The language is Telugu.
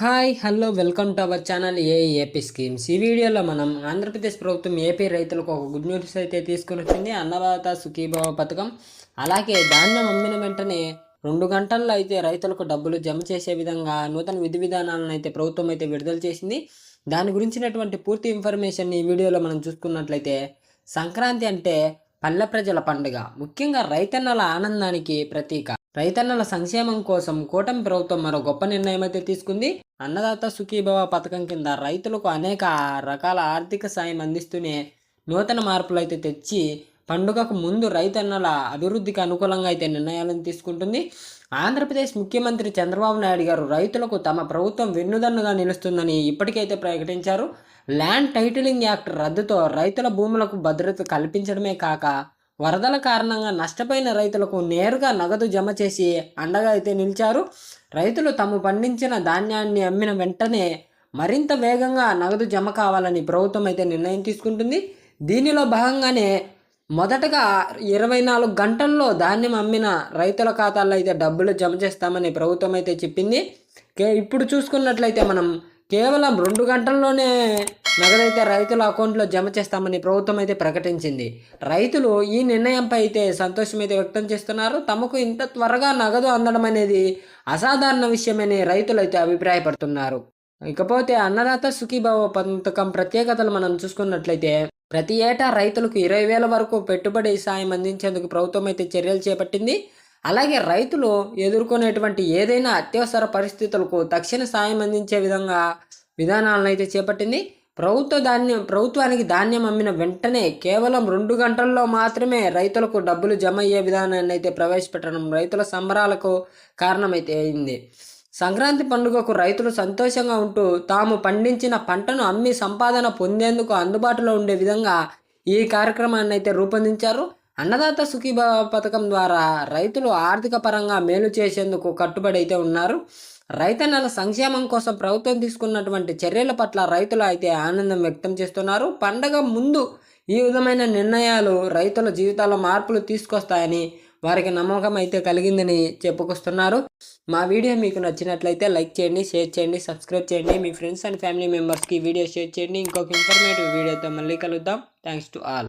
Hi hello welcome to our channel A AP schemes ఈ వీడియోలో మనం ఆంధ్రప్రదేశ్ ప్రభుత్వం ఏపీ రైతులకు ఒక గుడ్ న్యూస్ అయితే తీసుకుని వచ్చింది. అన్నదాత సుఖీభావ పథకం. అలాగే ధాన్యం అమ్మిన వెంటనే రెండు గంటల్లో అయితే రైతులకు డబ్బులు జమ చేసే విధంగా నూతన విధి విధానాలను అయితే ప్రభుత్వం అయితే విడుదల చేసింది. దాని గురించినటువంటి పూర్తి ఇన్ఫర్మేషన్ ఈ వీడియోలో మనం చూసుకున్నట్లయితే సంక్రాంతి అంటే పల్లె ప్రజల పండుగ. ముఖ్యంగా రైతన్నల ఆనందానికి ప్రతీక. రైతన్నల సంక్షేమం కోసం కూటమి ప్రభుత్వం మరో గొప్ప నిర్ణయం అయితే తీసుకుంది. అన్నదాత సుఖీభవ పథకం కింద రైతులకు అనేక రకాల ఆర్థిక సాయం అందిస్తూనే నూతన మార్పులు అయితే తెచ్చి పండుగకు ముందు రైతన్నల అభివృద్ధికి అనుకూలంగా అయితే నిర్ణయాలను తీసుకుంటుంది. ఆంధ్రప్రదేశ్ ముఖ్యమంత్రి చంద్రబాబు నాయుడు గారు రైతులకు తమ ప్రభుత్వం వెన్నుదన్నుగా నిలుస్తుందని ఇప్పటికైతే ప్రకటించారు. ల్యాండ్ టైటిలింగ్ యాక్ట్ రద్దుతో రైతుల భూములకు భద్రత కల్పించడమే కాక వరదల కారణంగా నష్టపోయిన రైతులకు నేరుగా నగదు జమ చేసి అండగా అయితే నిలిచారు. రైతులు తాము పండించిన ధాన్యాన్ని అమ్మిన వెంటనే మరింత వేగంగా నగదు జమ కావాలని ప్రభుత్వం అయితే నిర్ణయం తీసుకుంటుంది. దీనిలో భాగంగానే మొదటగా ఇరవై నాలుగు గంటల్లో ధాన్యం అమ్మిన రైతుల ఖాతాల్లో అయితే డబ్బులు జమ చేస్తామని ప్రభుత్వం అయితే చెప్పింది. ఇప్పుడు చూసుకున్నట్లయితే మనం కేవలం రెండు గంటల్లోనే నగదైతే రైతుల అకౌంట్లో జమ చేస్తామని ప్రభుత్వం అయితే ప్రకటించింది. రైతులు ఈ నిర్ణయంపై అయితే సంతోషం అయితే వ్యక్తం చేస్తున్నారు. తమకు ఇంత త్వరగా నగదు అందడం అనేది అసాధారణ విషయమని రైతులు అయితే అభిప్రాయపడుతున్నారు. ఇకపోతే అన్నదాత సుఖీభావ పథకం ప్రత్యేకతలు మనం చూసుకున్నట్లయితే ప్రతి ఏటా రైతులకు ఇరవై వేల వరకు పెట్టుబడి సాయం అందించేందుకు ప్రభుత్వం అయితే చర్యలు చేపట్టింది. అలాగే రైతులు ఎదుర్కొనేటువంటి ఏదైనా అత్యవసర పరిస్థితులకు తక్షణ సాయం అందించే విధంగా విధానాలను అయితే చేపట్టింది. ప్రభుత్వ ధాన్యం ప్రభుత్వానికి ధాన్యం అమ్మిన వెంటనే కేవలం రెండు గంటల్లో మాత్రమే రైతులకు డబ్బులు జమ అయ్యే విధానాన్ని అయితే ప్రవేశపెట్టడం రైతుల సంబరాలకు కారణమైతే అయింది. సంక్రాంతి పండుగకు రైతులు సంతోషంగా ఉంటూ తాము పండించిన పంటను అమ్మి సంపాదన పొందేందుకు అందుబాటులో ఉండే విధంగా ఈ కార్యక్రమాన్ని అయితే రూపొందించారు. అన్నదాత సుఖీభావ పథకం ద్వారా రైతులు ఆర్థిక పరంగా మేలు చేసేందుకు కట్టుబడి అయితే ఉన్నారు. రైతన్నల సంక్షేమం కోసం ప్రభుత్వం తీసుకున్నటువంటి చర్యల పట్ల రైతులు అయితే ఆనందం వ్యక్తం చేస్తున్నారు. పండగ ముందు ఈ విధమైన నిర్ణయాలు రైతుల జీవితాల్లో మార్పులు తీసుకొస్తాయని వారికి నమ్మకం అయితే కలిగిందని చెప్పుకొస్తున్నారు. మా వీడియో మీకు నచ్చినట్లయితే లైక్ చేయండి షేర్ చేయండి సబ్స్క్రైబ్ చేయండి. మీ ఫ్రెండ్స్ అండ్ ఫ్యామిలీ మెంబర్స్కి వీడియో షేర్ చేయండి. ఇంకొక ఇన్ఫర్మేటివ్ వీడియోతో మళ్ళీ కలుద్దాం. Thanks to all.